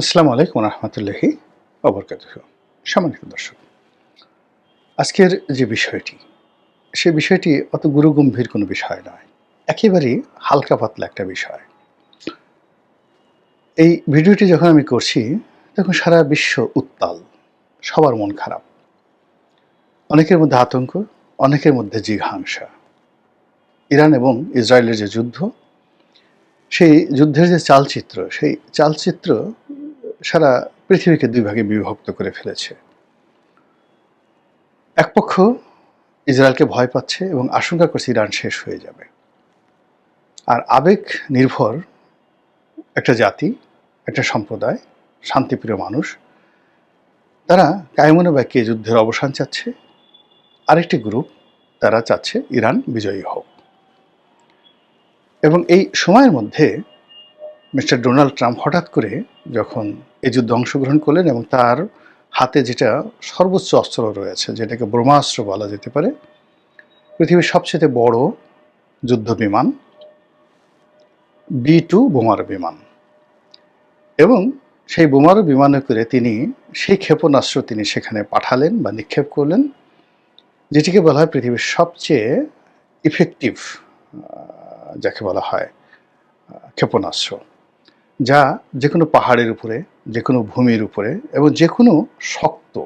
আসসালামু আলাইকুম রহমতুল্লাহি অবরকাত সম্মানিত দর্শক, আজকের যে বিষয়টি, সে বিষয়টি অত গুরুগম্ভীর কোনো বিষয় নয়, একেবারেই হালকা পাতলা একটা বিষয়। এই ভিডিওটি যখন আমি করছি, তখন সারা বিশ্ব উত্তাল, সবার মন খারাপ। অনেকের মধ্যে আতঙ্ক, অনেকের মধ্যে জিঘাংসা। ইরান এবং ইসরায়েলের যে যুদ্ধ, সেই যুদ্ধের যে চালচিত্র, সেই চালচিত্র সারা পৃথিবীকে দুই ভাগে বিভক্ত করে ফেলেছে। এক পক্ষ ইসরায়েলকে ভয় পাচ্ছে এবং আশঙ্কা করছে ইরান শেষ হয়ে যাবে। আর আবেগ নির্ভর একটা জাতি, একটা সম্প্রদায়, শান্তিপ্রিয় মানুষ, তারা কায়মনে বাক্যে যুদ্ধের অবসান চাচ্ছে। আরেকটি গ্রুপ তারা চাচ্ছে ইরান বিজয়ী হোক। এবং এই সময়ের মধ্যে মিস্টার ডোনাল্ড ট্রাম্প হঠাৎ করে যখন এই যুদ্ধে অংশগ্রহণ করলেন এবং তার হাতে যেটা সর্বোচ্চ অস্ত্র রয়েছে, যেটাকে ব্রহ্মাস্ত্র বলা যেতে পারে, পৃথিবীর সবচেয়ে বড় যুদ্ধ বিমান, বি টু বোমার বিমান। এবং সেই বোমারু বিমানে করে তিনি সেই ক্ষেপণাস্ত্র তিনি সেখানে পাঠালেন বা নিক্ষেপ করলেন, যেটিকে বলা হয় পৃথিবীর সবচেয়ে ইফেক্টিভ যাকে বলা হয় ক্ষেপণাস্ত্র, যা যে কোনো পাহাড়ের উপরে যে কোনো ভূমির উপরে এবং যে কোনো শক্ত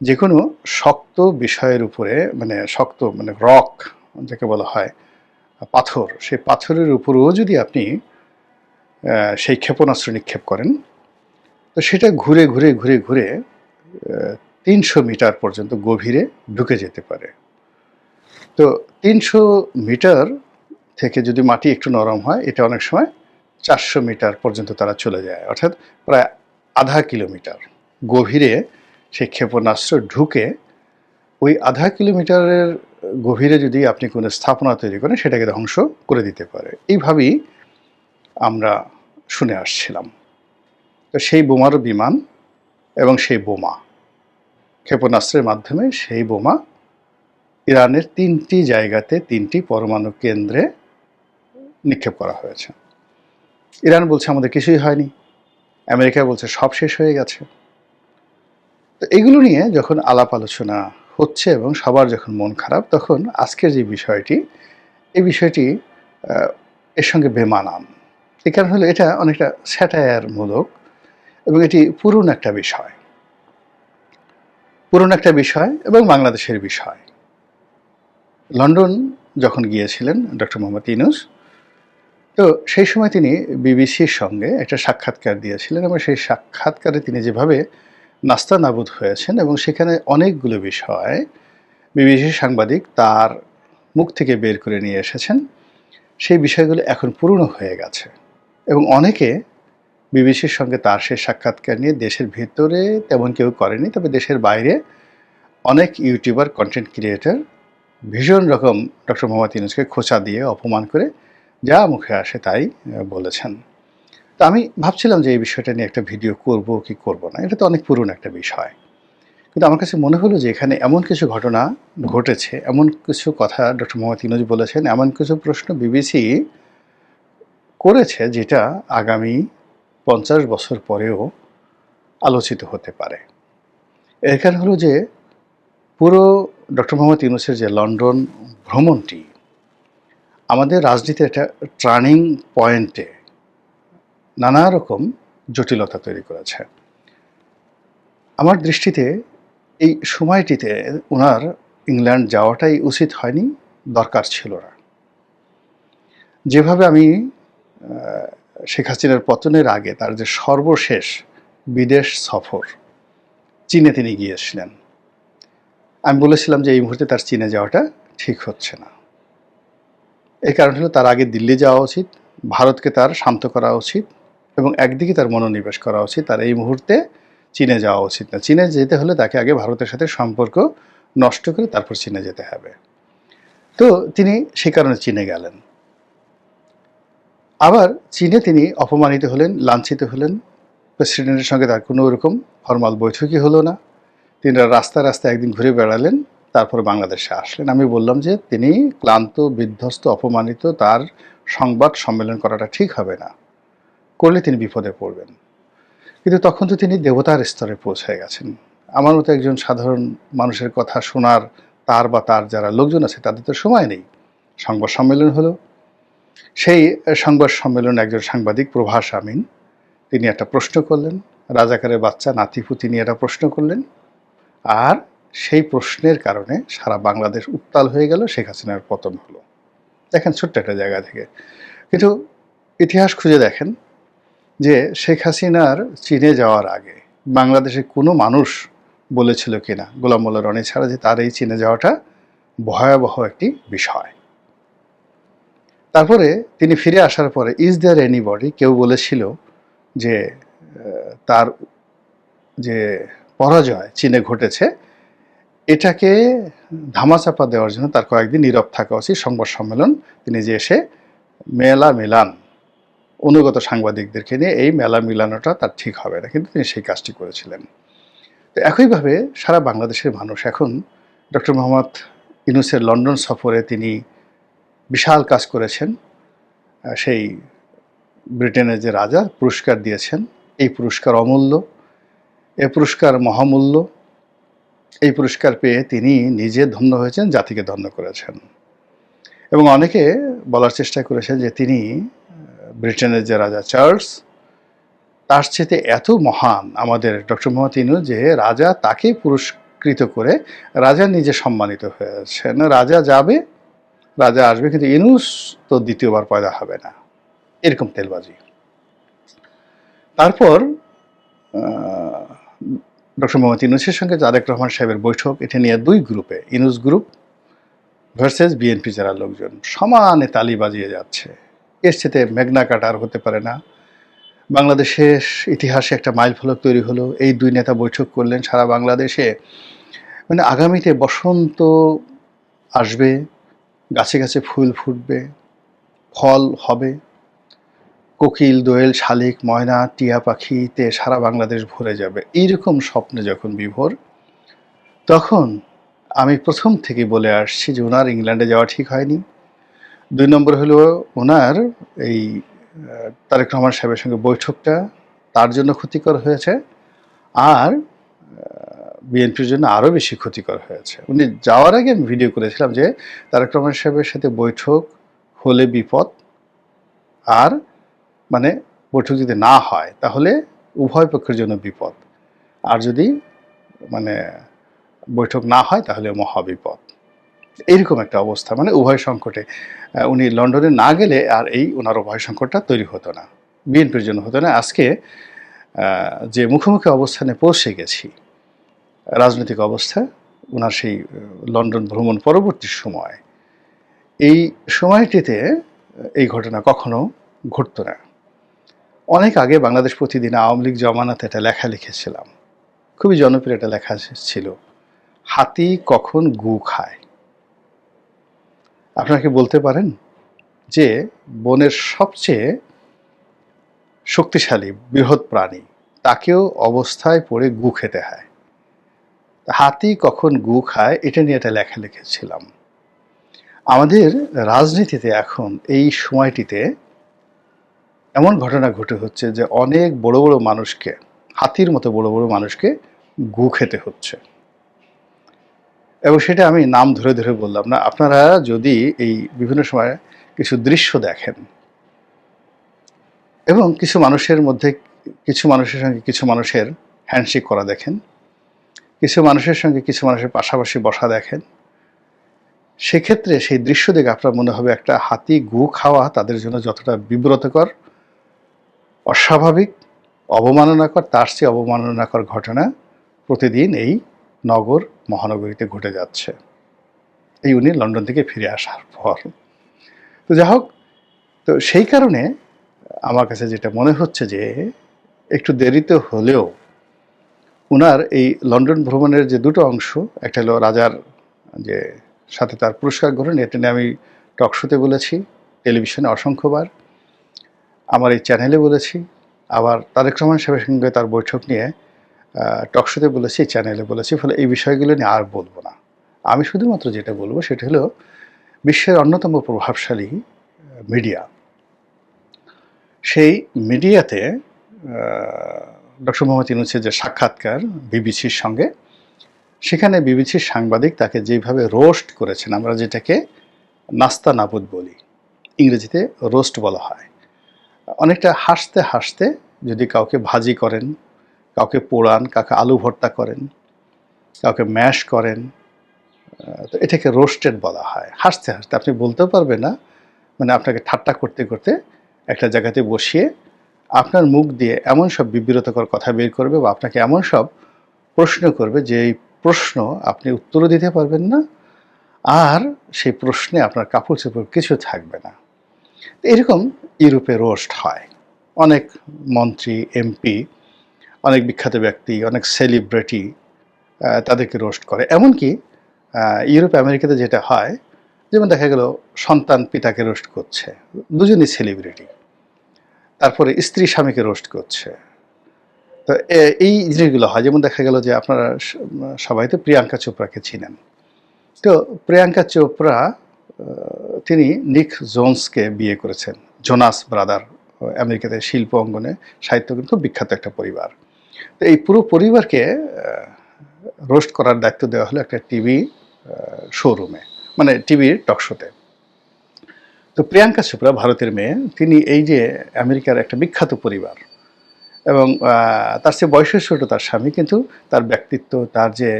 যে কোনো শক্ত বিষয়ের উপরে মানে শক্ত মানে রক যাকে বলা হয়, পাথর, সেই পাথরের উপরেও যদি আপনি সেই ক্ষেপণাস্ত্র নিক্ষেপ করেন, তো সেটা ঘুরে ঘুরে ঘুরে ঘুরে তিনশো মিটার পর্যন্ত গভীরে ঢুকে যেতে পারে। তো তিনশো মিটার থেকে যদি মাটি একটু নরম হয়, এটা অনেক সময় চারশো মিটার পর্যন্ত তারা চলে যায়, অর্থাৎ প্রায় আধা কিলোমিটার। গভীরে সেই ক্ষেপণাস্ত্র ঢুকে ওই আধা কিলোমিটারের গভীরে যদি আপনি কোনো স্থাপনা তৈরি করেন, সেটাকে ধ্বংস করে দিতে পারে। এইভাবেই আমরা শুনে আসছিলাম। তো সেই বোমার বিমান এবং সেই বোমা, ক্ষেপণাস্ত্রের মাধ্যমে সেই বোমা ইরানের তিনটি জায়গাতে তিনটি পরমাণু কেন্দ্রে নিক্ষেপ করা হয়েছে। ইরান বলছে আমাদের কিছুই হয়নি। আমেরিকা বলছে সব শেষ হয়ে গেছে। তো এগুলো নিয়ে যখন আলাপ আলোচনা হচ্ছে এবং সবার যখন মন খারাপ, তখন আজকের যে বিষয়টি, এই বিষয়টি এর সঙ্গে বেমানান। এই কারণ হলো এটা অনেকটা স্যাটায়ারমূলক এবং এটি পুরনো একটা বিষয়। পুরনো একটা বিষয় এবং বাংলাদেশের বিষয়। লন্ডন যখন গিয়েছিলেন, ডক্টর মোহাম্মদ ইনুস তো সেই সময় তিনি বিবিসির সঙ্গে একটা সাক্ষাৎকার দিয়েছিলেন এবং সেই সাক্ষাৎকারে তিনি যেভাবে নাস্তা নাবুদ হয়েছেন এবং সেখানে অনেকগুলো বিষয় বিবিসির সাংবাদিক তার মুখ থেকে বের করে নিয়ে এসেছেন, সেই বিষয়গুলো এখন পুরনো হয়ে গেছে এবং অনেকে বিবিসির সঙ্গে তার সেই সাক্ষাৎকার নিয়ে দেশের ভেতরে তেমন কেউ করেনি, তবে দেশের বাইরে অনেক ইউটিউবার কন্টেন্ট ক্রিয়েটার ভীষণ রকম ডক্টর মোহাম্মদ ইউনুসকে খোঁচা দিয়ে অপমান করে যা মুখে আসে তাই বলেছেন। তো আমি ভাবছিলাম যে এই বিষয়টা নিয়ে একটা ভিডিও করব কি করব না, এটা তো অনেক পুরনো একটা বিষয়। কিন্তু আমার কাছে মনে হলো যে এখানে এমন কিছু ঘটনা ঘটেছে, এমন কিছু কথা ডক্টর মোহাম্মদ ইনুজ বলেছেন, এমন কিছু প্রশ্ন বিবিসি করেছে যেটা আগামী পঞ্চাশ বছর পরেও আলোচিত হতে পারে। এর হলো যে পুরো ডক্টর মোহাম্মদ ইউনুসের যে লন্ডন ভ্রমণটি আমাদের রাজনীতির একটা টার্নিং পয়েন্টে নানা রকম জটিলতা তৈরি করেছে। আমার দৃষ্টিতে এই সময়টিতে ওনার ইংল্যান্ড যাওয়াটাই উচিত হয়নি, দরকার ছিল না। যেভাবে আমি শেখ হাসিনার পতনের আগে তার যে সর্বশেষ বিদেশ সফর, চীনে তিনি গিয়েছিলেন। আমি বলেছিলাম যে এই মুহূর্তে তার চীনে যাওয়াটা ঠিক হচ্ছে না। এই কারণ হলো তার আগে দিল্লি যাওয়া উচিত, ভারতকে তার শান্ত করা উচিত এবং একদিকে তার মনোনিবেশ করা উচিত। তার এই মুহূর্তে চীনে যাওয়া উচিত না। চীনে যেতে হলে তাকে আগে ভারতের সাথে সম্পর্ক নষ্ট করে তারপর চীনে যেতে হবে। তো তিনি সে কারণে চীনে গেলেন। আবার চীনে তিনি অপমানিত হলেন, লাঞ্ছিত হলেন। প্রেসিডেন্টের সঙ্গে তার কোনো রকম ফর্মাল বৈঠকই হলো না। তিনি রাস্তা রাস্তায় একদিন ঘুরে বেড়ালেন। তারপর বাংলাদেশে আসলেন। আমি বললাম যে তিনি ক্লান্ত, বিধ্বস্ত, অপমানিত, তার সংবাদ সম্মেলন করাটা ঠিক হবে না। করলে তিনি বিপদে পড়বেন। কিন্তু তখন তো তিনি দেবতার স্তরে পৌঁছে গেছেন। আমার মতো একজন সাধারণ মানুষের কথা শোনার তার বা তার যারা লোকজন আছে, তাদের তো সময় নেই। সংবাদ সম্মেলন হলো। সেই সংবাদ সম্মেলনে একজন সাংবাদিক, প্রভাস আমিন, তিনি একটা প্রশ্ন করলেন। রাজাকারের বাচ্চা নাতিপুতি নিয়ে একটা প্রশ্ন করলেন। আর সেই প্রশ্নের কারণে সারা বাংলাদেশ উত্তাল হয়ে গেল, শেখ হাসিনার পতন হলো। দেখেন, ছোট্ট একটা জায়গা থেকে। কিন্তু ইতিহাস খুঁজে দেখেন যে শেখ হাসিনার চীনে যাওয়ার আগে বাংলাদেশে কোনো মানুষ বলেছিল কিনা, গোলাম মোল্লা রনি ছাড়া যে তার এই চীনে যাওয়াটা ভয়াবহ একটি বিষয়। তারপরে তিনি ফিরে আসার পরে ইজ দেয়ার এনিবডি কেউ বলেছিল যে তার যে পরাজয় চীনে ঘটেছে এটাকে ধামাচাপা দেওয়ার জন্য তার কয়েকদিন নীরব থাকা উচিত। সংবাদ সম্মেলন, তিনি যে এসে মেলা মিলান, অনুগত সাংবাদিকদেরকে নিয়ে, এই মেলা মিলানোটা তার ঠিক হবে না, কিন্তু তিনি সেই কাজটি করেছিলেন। তো একইভাবে সারা বাংলাদেশের মানুষ এখন ডক্টর মোহাম্মদ ইউনুসের লন্ডন সফরে তিনি বিশাল কাজ করেছেন। সেই ব্রিটেনের যে রাজা, পুরস্কার দিয়েছেন। এই পুরস্কার অমূল্য, এ পুরস্কার মহামূল্য। এই পুরস্কার পেয়ে তিনি নিজে ধন্য হয়েছেন, জাতিকে ধন্য করেছেন। এবং অনেকে বলার চেষ্টা করেছেন যে তিনি ব্রিটেনের যে রাজা চার্লস, তার চেয়ে এত মহান আমাদের ডক্টর মোহাম্মদ ইনু যে রাজা তাকে পুরস্কৃত করে রাজা নিজে সম্মানিত হয়েছেন। রাজা যাবে, রাজা আসবে, কিন্তু ইনুস তো দ্বিতীয়বার পয়দা হবে না। এরকম তেলবাজি। তারপর ডক্টর মোহাম্মদ ইনুসের সঙ্গে জাদেক রহমান সাহেবের বৈঠক, এটা নিয়ে দুই গ্রুপে ইনুস গ্রুপ ভার্সেস বিএনপি যারা লোকজন, সমানে তালি বাজিয়ে যাচ্ছে। এর সাথে মেঘনা কাটার হতে পারে না। বাংলাদেশের ইতিহাসে একটা মাইল ফলক তৈরি হলো। এই দুই নেতা বৈঠক করলেন সারা বাংলাদেশে। মানে আগামীতে বসন্ত আসবে, গাছে গাছে ফুল ফুটবে, ফল হবে। কোকিল, দোয়েল, শালিক, ময়না, টিয়া পাখিতে সারা বাংলাদেশ ভরে যাবে। এইরকম স্বপ্নে যখন বিভোর, তখন আমি প্রথম থেকে বলে আসছি যে ওনার ইংল্যান্ডে যাওয়া ঠিক হয়নি। দুই নম্বর হলো ওনার এই তারেক রহমান সাহেবের সঙ্গে বৈঠকটা তার জন্য ক্ষতিকর হয়েছে আর বিএনপির জন্য আরও বেশি ক্ষতিকর হয়েছে। উনি যাওয়ার আগে আমি ভিডিও করেছিলাম যে তারেক রহমান সাহেবের সাথে বৈঠক হলে বিপদ আর মানে বৈঠক যদি না হয়, তাহলে উভয় পক্ষের জন্য বিপদ। আর যদি মানে বৈঠক না হয়, তাহলে মহাবিপদ। এইরকম একটা অবস্থা মানে উভয় সংকটে। উনি লন্ডনে না গেলে আর এই ওনার উভয় সংকটটা তৈরি হতো না। বিএনপির জন্য হতো না। আজকে যে মুখোমুখি অবস্থানে পৌঁছে গেছি, রাজনৈতিক অবস্থা ওনার সেই লন্ডন ভ্রমণ পরবর্তী সময়, এই সময়টিতে এই ঘটনা কখনো ঘটতো না। অনেক আগে বাংলাদেশ প্রতিদিন আওয়ামী লীগ জমানাতে একটা লেখা লিখেছিলাম। খুবই জনপ্রিয় একটা লেখা ছিল, হাতি কখন গু খায়? আপনারা কি বলতে পারেন যে বনের সবচেয়ে শক্তিশালী বৃহৎ প্রাণী তাকেও অবস্থায় পড়ে গু খেতে হয়। হাতি কখন গু খায় এটা নিয়ে একটা লেখা লিখেছিলাম। আমাদের রাজনীতিতে এখন এই সময়টিতে এমন ঘটনা ঘটে হচ্ছে যে অনেক বড় বড় মানুষকে, হাতির মতো বড় বড় মানুষকে গু খেতে হচ্ছে। এবং সেটা আমি নাম ধরে ধরে বললাম না, আপনারা যদি এই বিভিন্ন সময় কিছু দৃশ্য দেখেন এবং কিছু মানুষের মধ্যে, কিছু মানুষের সঙ্গে কিছু মানুষের হ্যান্ডশেক করা দেখেন, কিছু মানুষের সঙ্গে কিছু মানুষের পাশাপাশি বসা দেখেন, সেক্ষেত্রে সেই দৃশ্য দেখে আপনার মনে হবে একটা হাতি গু খাওয়া তাদের জন্য যতটা বিব্রতকর অস্বাভাবিক, অবমাননাকর, তার চেয়ে অবমাননাকর ঘটনা প্রতিদিন এই নগর মহানগরীতে ঘটে যাচ্ছে। এই উনি লন্ডন থেকে ফিরে আসার পর। তো যাই হোক, তো সেই কারণে আমার কাছে যেটা মনে হচ্ছে যে একটু দেরিতে হলেও ওনার এই লন্ডন ভ্রমণের যে দুটো অংশ, একটা হলো রাজার যে সাথে তার পুরস্কার গ্রহণ, এটা নিয়ে আমি টকশোতে বলেছি, টেলিভিশনে অসংখ্যবার। আমার এই চ্যানেলে বলেছি, আবার তারেক রহমান সাহেবের সঙ্গে তার বৈঠক নিয়ে টকশোতে বলেছি চ্যানেলে বলেছি, ফলে এই বিষয়গুলো নিয়ে আর বলব না। আমি শুধুমাত্র যেটা বলব সেটা হলো, বিশ্বের অন্যতম প্রভাবশালী মিডিয়া সেই মিডিয়াতে ডক্টর মোহাম্মদ ইউনুসের যে সাক্ষাৎকার বিবিসির সঙ্গে, সেখানে বিবিসির সাংবাদিক তাকে যেভাবে রোস্ট করেছেন, আমরা যেটাকে নাস্তা নাবুদ বলি, ইংরেজিতে রোস্ট বলা হয়। অনেকটা হাসতে হাসতে যদি কাউকে ভাজি করেন, কাউকে পোড়ান, কাউকে আলু ভর্তা করেন, কাউকে ম্যাশ করেন তো এটাকে রোস্টেড বলা হয়। হাসতে হাসতে, আপনি বলতেও পারবেন না মানে আপনাকে ঠাট্টা করতে করতে একটা জায়গাতে বসিয়ে আপনার মুখ দিয়ে এমন সব বিব্রতকর কথা বের করবে বা আপনাকে এমন সব প্রশ্ন করবে যে এই প্রশ্ন আপনি উত্তরও দিতে পারবেন না, আর সেই প্রশ্নে আপনার কাপড় চোপড় কিছু থাকবে না। এরকম ইউরোপে রোস্ট হয়। অনেক মন্ত্রী, এমপি, অনেক বিখ্যাত ব্যক্তি, অনেক সেলিব্রিটি তাদেরকে রোস্ট করে। এমনকি ইউরোপ, আমেরিকাতে যেটা হয়, যেমন দেখা গেল সন্তান পিতাকে রোস্ট করছে, দুজনই সেলিব্রিটি। তারপরে স্ত্রী স্বামীকে রোস্ট করছে। তো এই জিনিসগুলো হয়। যেমন দেখা গেল যে আপনারা সবাই তো প্রিয়াঙ্কা চোপড়াকে চিনেন। তো, প্রিয়াঙ্কা চোপড়া তিনি নিক জোন্সকে বিয়ে করেছেন। জোনাস ব্রাদার, আমেরিকাতে শিল্প অঙ্গনে সাহিত্য কিন্তু বিখ্যাত একটা পরিবার। তো এই পুরো পরিবারকে রোস্ট করার দায়িত্ব দেওয়া হলো একটা টিভি শোরুমে মানে টিভির টকশোতে তো প্রিয়াঙ্কা চোপড়া ভারতের মেয়ে, তিনি এই যে আমেরিকার একটা বিখ্যাত পরিবার এবং তার চেয়ে বয়সের ছোট তার স্বামী কিন্তু তার ব্যক্তিত্ব, তার যে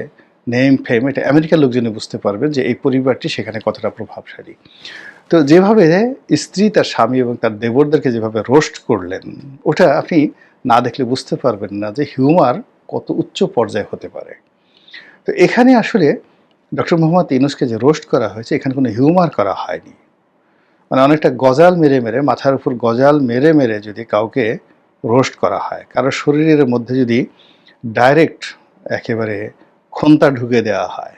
নেম ফেম এটা আমেরিকার লোকজনই বুঝতে পারবেন যে এই পরিবারটি সেখানে কতটা প্রভাবশালী। তো যেভাবে স্ত্রী তার স্বামী এবং তার দেবরদেরকে যেভাবে রোস্ট করলেন, ওটা আপনি না দেখলে বুঝতে পারবেন না যে হিউমার কত উচ্চ পর্যায়ে হতে পারে। তো এখানে আসলে ডক্টর মোহাম্মদ ইউনুসকে যে রোস্ট করা হয়েছে, এখানে কোনো হিউমার করা হয়নি। মানে অনেকটা গজাল মেরে মেরে, মাথার উপর গজাল মেরে মেরে যদি কাউকে রোস্ট করা হয়, কারও শরীরের মধ্যে যদি ডাইরেক্ট একেবারে খন্তা ঢুকে দেওয়া হয়।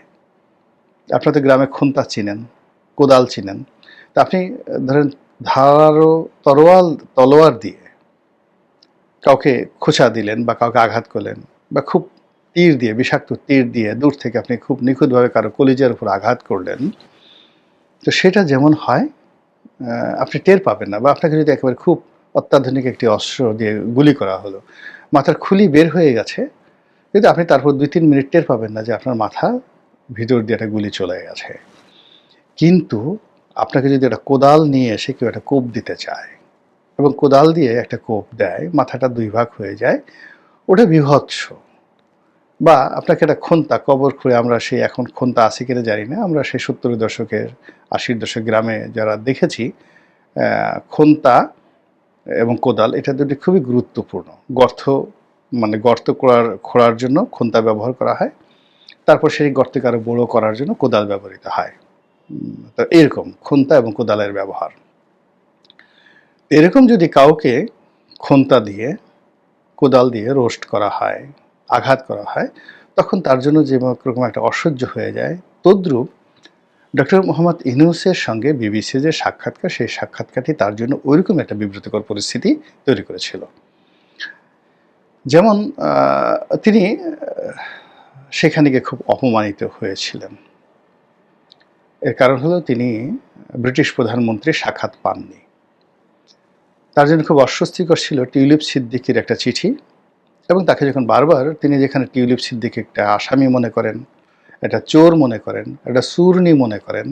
আপনাদের গ্রামে খন্তা চিনেন, কোদাল চিনেন। তা আপনি, ধরেন, ধারালো তরোয়াল, তলোয়ার দিয়ে কাউকে খোঁচা দিলেন বা কাউকে আঘাত করলেন বা খুব তীর দিয়ে, বিষাক্ত তীর দিয়ে দূর থেকে আপনি খুব নিখুঁতভাবে কারও কলিজার উপর আঘাত করলেন, তো সেটা যেমন হয় আপনি টের পাবেন না বা আপনাকে যদি একেবারে খুব অত্যাধুনিক একটি অস্ত্র দিয়ে গুলি করা হলো, মাথার খুলি বের হয়ে গেছে কিন্তু আপনি তারপর দুই, তিন মিনিট টের পাবেন না যে আপনার মাথা ভিতর দিয়ে একটা গুলি চলে গেছে। কিন্তু আপনাকে যদি একটা কোদাল নিয়ে এসে কেউ একটা কোপ দিতে চায় এবং কোদাল দিয়ে একটা কোপ দেয়, মাথাটা দুই ভাগ হয়ে যায়, ওটা বিভৎস। বা আপনাকে একটা খন্তা, কবর খুঁড়ে আমরা সেই এখন খন্তা আছে কিনা জানি না, আমরা সেই সত্তরের দশকের, আশির দশক গ্রামে যারা দেখেছি খন্তা এবং কোদাল, এটা দুটি খুবই গুরুত্বপূর্ণ। গর্ত মানে গর্ত করার খোঁড়ার জন্য খন্তা ব্যবহার করা হয়। তারপর সেই গর্তকে আরও বড়ো করার জন্য কোদাল ব্যবহৃত হয়। তো এরকম খন্তা এবং কোদালের ব্যবহার। এরকম যদি কাউকে খন্তা দিয়ে, কোদাল দিয়ে রোস্ট করা হয়, আঘাত করা হয়, তখন তার জন্য যে রকম একটা অসহ্য হয়ে যায়। তদ্রূপ ডক্টর মোহাম্মদ ইনুসের সঙ্গে বিবিসি যে সাক্ষাৎকার, সেই সাক্ষাৎকারটি তার জন্য ওইরকম একটা বিব্রতকর পরিস্থিতি তৈরি করেছিল। যেমন তিনি সেখানে গিয়ে খুব অপমানিত হয়েছিলেন। এর কারণ হলো তিনি ব্রিটিশ প্রধানমন্ত্রী সাক্ষাৎ পাননি। তার জন্য খুব অস্বস্তিকর ছিল টিউলিপ সিদ্দিকির একটা চিঠি এবং তাকে যখন বারবার তিনি যেখানে টিউলিপ সিদ্দিক একটা আসামি মনে করেন, একটা চোর মনে করেন, একটা সুরনি মনে করেন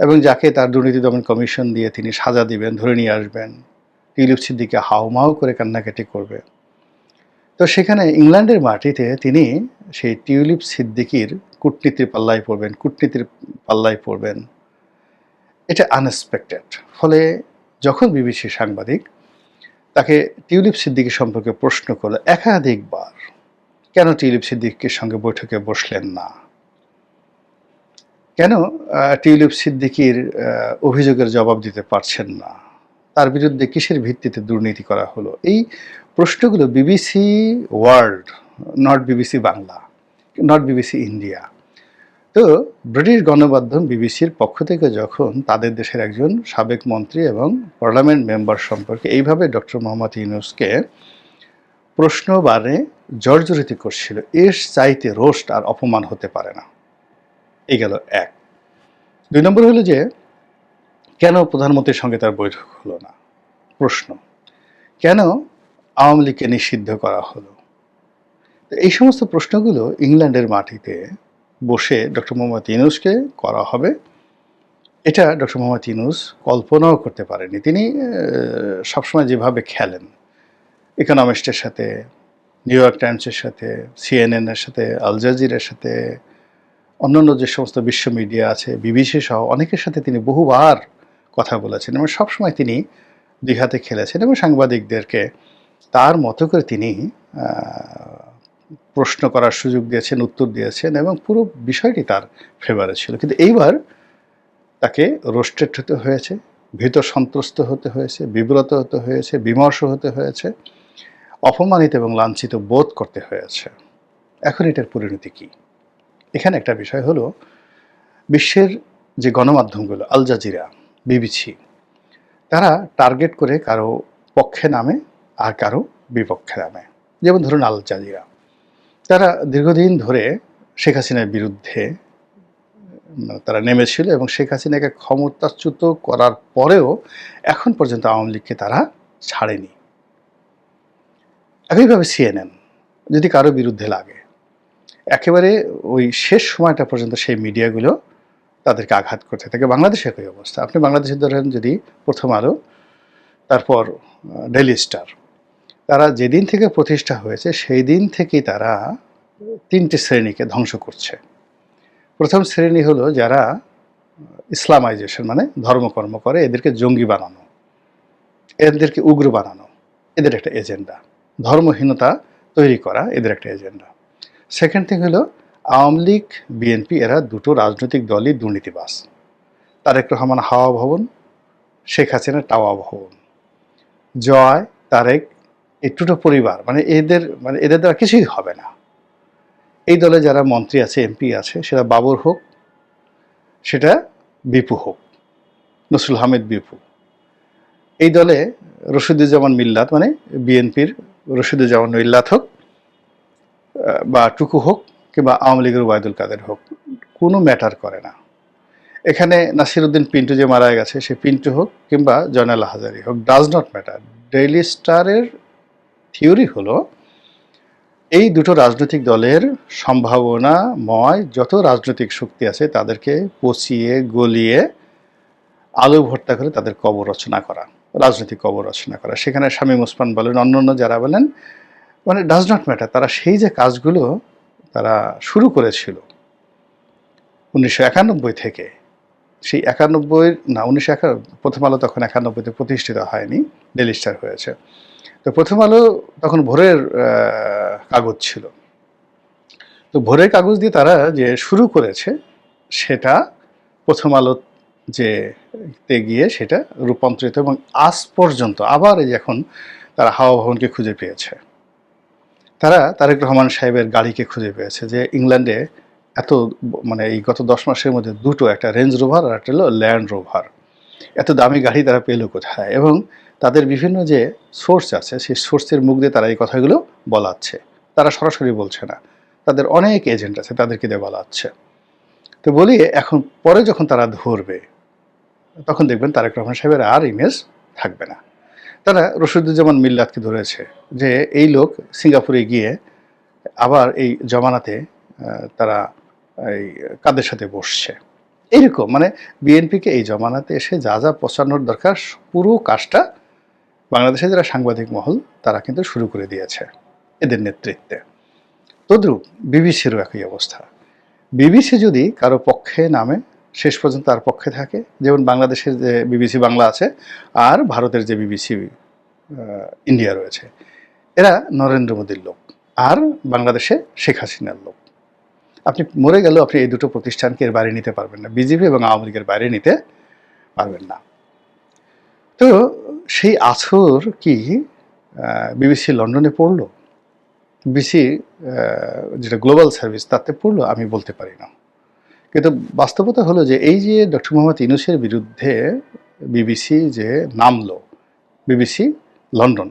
এবং যাকে তার দুর্নীতি দমন কমিশন দিয়ে তিনি সাজা দিবেন, ধরে নিয়ে আসবেন, টিউলিপ সিদ্দিকে হাউমাউ করে কান্নাকাটি করবে। তো সেখানে ইংল্যান্ডের মাটিতে তিনি সেই টিউলিপ সিদ্দিকির কূটনীতির পাল্লায় পড়বেন, কূটনীতির পাল্লায় পড়বেন। এটা আনএক্সপেক্টেড ফলে যখন বিবিসি সাংবাদিক তাকে টিউলিপ সিদ্দিকি সম্পর্কে প্রশ্ন করল, একাধিকবার কেন টিউলিপ সিদ্দিকির সঙ্গে বৈঠকে বসলেন না? কেন টিউলিপ সিদ্দিকির অভিযোগের জবাব দিতে পারছেন না? তার বিরুদ্ধে কিসের ভিত্তিতে দুর্নীতি করা হলো? এই প্রশ্নগুলো BBC world, not BBC Bangla, not BBC India. তো ব্রিটিশ গণমাধ্যম বিবিসির পক্ষ থেকে যখন তাদের দেশের একজন সাবেক মন্ত্রী এবং পার্লামেন্ট মেম্বার সম্পর্কে এইভাবে ডক্টর মোহাম্মদ ইউনুসকে প্রশ্নবারে জর্জরিত করছিল, এর চাইতে রোস্ট আর অপমান হতে পারে না। এই গেল এক। দুই নম্বর হলো যে কেন প্রধানমন্ত্রীর সঙ্গে তার বৈঠক হলো না? প্রশ্ন। কেন আওয়ামী লীগকে নিষিদ্ধ করা হলো? এই সমস্ত প্রশ্নগুলো ইংল্যান্ডের মাটিতে বসে ডক্টর মোহাম্মদ ইউনুসকে করা হবে। এটা ডক্টর মোহাম্মদ ইউনুস কল্পনাও করতে পারেনি তিনি সবসময় যেভাবে খেলেন, ইকোনমিস্টের সাথে, নিউ ইয়র্ক টাইমসের সাথে, সিএনএনের সাথে, আল জাজিরের সাথে, অন্যান্য যে সমস্ত বিশ্ব মিডিয়া আছে, বিবিসি সহ অনেকের সাথে তিনি বহুবার কথা বলেছেন এবং সবসময় তিনি দুই হাতে খেলেছেন এবং সাংবাদিকদেরকে তার মতো করে তিনি প্রশ্ন করার সুযোগ দিয়েছেন, উত্তর দিয়েছেন এবং পুরো বিষয়টি তার ফেভারে ছিল। কিন্তু এইবার তাকে রোস্টেড হতে হয়েছে, ভীত সন্ত্রস্ত হতে হয়েছে, বিব্রত হতে হয়েছে, বিমর্ষ হতে হয়েছে, অপমানিত এবং লাঞ্ছিত বোধ করতে হয়েছে। এখন এটার পরিণতি কি? এখানে একটা বিষয় হলো, বিশ্বের যে গণমাধ্যমগুলো, আল জাজিরা বিবিসি। তারা টার্গেট করে কারও পক্ষে নামে আর কারও বিপক্ষে নামে। যেমন ধরুন আল জাজিরা। তারা দীর্ঘদিন ধরে শেখ হাসিনার বিরুদ্ধে তারা নেমেছিল এবং শেখ হাসিনাকে ক্ষমতাচ্যুত করার পরেও এখন পর্যন্ত আওয়ামী লীগকে তারা ছাড়েনি। একইভাবে সিএনএন, যদি কারও বিরুদ্ধে লাগে। একেবারে ওই শেষ সময়টা পর্যন্ত সেই মিডিয়াগুলো তাদেরকে আঘাত করতে থাকে বাংলাদেশের একই অবস্থা। আপনি বাংলাদেশে ধরেন যদি প্রথম আলো, তারপর ডেলি স্টার তারা যেদিন থেকে প্রতিষ্ঠা হয়েছে, সেই দিন থেকেই তারা তিনটি শ্রেণীকে ধ্বংস করছে। প্রথম শ্রেণি হলো যারা, ইসলামাইজেশন মানে ধর্মকর্ম করে, এদেরকে জঙ্গি বানানো, এদেরকে উগ্র বানানো, এদের একটা এজেন্ডা। ধর্মহীনতা তৈরি করা, এদের একটা এজেন্ডা। সেকেন্ড থিং হলো আওয়ামী লীগ, বিএনপি, এরা দুটো রাজনৈতিক দলই দুর্নীতিবাস তারেক রহমান হাওয়া ভবন, শেখ হাসিনা টাওয়া ভবন। জয়, তারেক, এই দুটো পরিবার মানে এদের মানে এদের দ্বারা কিছুই হবে না। এই দলে যারা মন্ত্রী আছে, এমপি আছে, সেটা বাবর হোক, সেটা বিপু হোক, নসরুল হামিদ বিপু। এই দলে রশিদুজ্জামান মিল্লাত মানে বিএনপির রশিদুজ্জামান মিল্লাত হোক বা টুকু হোক কিংবা আওয়ামী লীগের ওবায়দুল কাদের হোক, কোনো ম্যাটার করে না। এখানে নাসিরুদ্দিন পিন্টু যে মারা গেছে, সে পিন্টু হোক কিংবা জয়নাল হাজারি হোক ডাজ নট ম্যাটার ডেইলি স্টারের থিওরি হলো, এই দুটো রাজনৈতিক দলের সম্ভাবনাময় যত রাজনৈতিক শক্তি আছে, তাদেরকে পচিয়ে, গলিয়ে আলু ভর্তা করে তাদের কবর রচনা করা, রাজনৈতিক কবর রচনা করা। সেখানে স্বামী ওসমান বলেন অন্য অন্য যারা বলেন মানে ডাজ নট ম্যাটার তারা সেই যে কাজগুলো তারা শুরু করেছিল উনিশশো একানব্বই থেকে। সেই একানব্বই না, উনিশশো একা, প্রথম আলো তখন একানব্বইতে প্রতিষ্ঠিত হয়নি ডেলি স্টার হয়েছে। তো প্রথম আলো তখন ভোরের কাগজ ছিল। তো ভোরের কাগজ দিয়ে তারা যে শুরু করেছে, সেটা প্রথম আলো যে তে গিয়ে সেটা রূপান্তরিত এবং আজ পর্যন্ত আবার এখন তারা হাওয়া ভবনকে খুঁজে পেয়েছে। তারা তারেক রহমান সাহেবের গাড়িকে খুঁজে পেয়েছে যে ইংল্যান্ডে এত মানে এই গত দশ মাসের মধ্যে দুটো, একটা রেঞ্জ রোভার আর একটা হলো ল্যান্ড রোভার। এত দামি গাড়ি তারা পেল কোথায়? এবং তাদের বিভিন্ন যে সোর্স আছে, সেই সোর্সের মুখ দিয়ে তারা এই কথাগুলো বলাচ্ছে। তারা সরাসরি বলছে না। তাদের অনেক এজেন্ট আছে তাদেরকে দিয়ে বলাচ্ছে। তো বলি, এখন পরে যখন তারা ধরবে, তখন দেখবেন তারেক রহমান সাহেবের আর ইমেজ থাকবে না। তারা রশিদুজ্জামান মিল্লাতকে ধরেছে যে এই লোক সিঙ্গাপুরে গিয়ে আবার এই জমানাতে তারা এই কাদের সাথে বসছে। এইরকম মানে বিএনপিকে এই জমানাতে এসে যা যা পচানোর দরকার, পুরো কাজটা বাংলাদেশে যারা সাংবাদিক মহল, তারা কিন্তু শুরু করে দিয়েছে এদের নেতৃত্বে। তদ্রূপ, বিবিসিরও একই অবস্থা। বিবিসি যদি কারও পক্ষে নামে শেষ পর্যন্ত তার পক্ষে থাকে। যেমন বাংলাদেশের যে বিবিসি বাংলা আছে, আর ভারতের যে বিবিসি ইন্ডিয়া রয়েছে। এরা নরেন্দ্র মোদীর লোক, আর বাংলাদেশে শেখ হাসিনার লোক। আপনি মরে গেলেও আপনি এই দুটো প্রতিষ্ঠানকে এর বাইরে নিতে পারবেন না। বিজেপি এবং আওয়ামী লীগের বাইরে নিতে পারবেন না। তো সেই আছর কি বিবিসি লন্ডনে পড়ল? বিসি যেটা গ্লোবাল সার্ভিস, তাতে পড়ল? আমি বলতে পারি না। কিন্তু বাস্তবতা হলো যে এই যে ডক্টর মোহাম্মদ ইউনুসের বিরুদ্ধে বিবিসি যে নামলো, বিবিসি লন্ডন,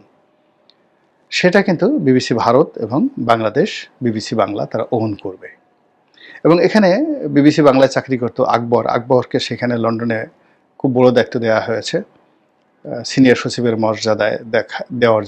সেটা কিন্তু বিবিসি ভারত এবং বাংলাদেশ, বিবিসি বাংলা তারা ওহন করবে। এবং এখানে বিবিসি বাংলায় চাকরি করতো আকবর। আকবরকে সেখানে লন্ডনে খুব বড় দায়িত্ব দেওয়া হয়েছে সিনিয়র সচিবের মর্যাদায় দেখা, দেওয়ার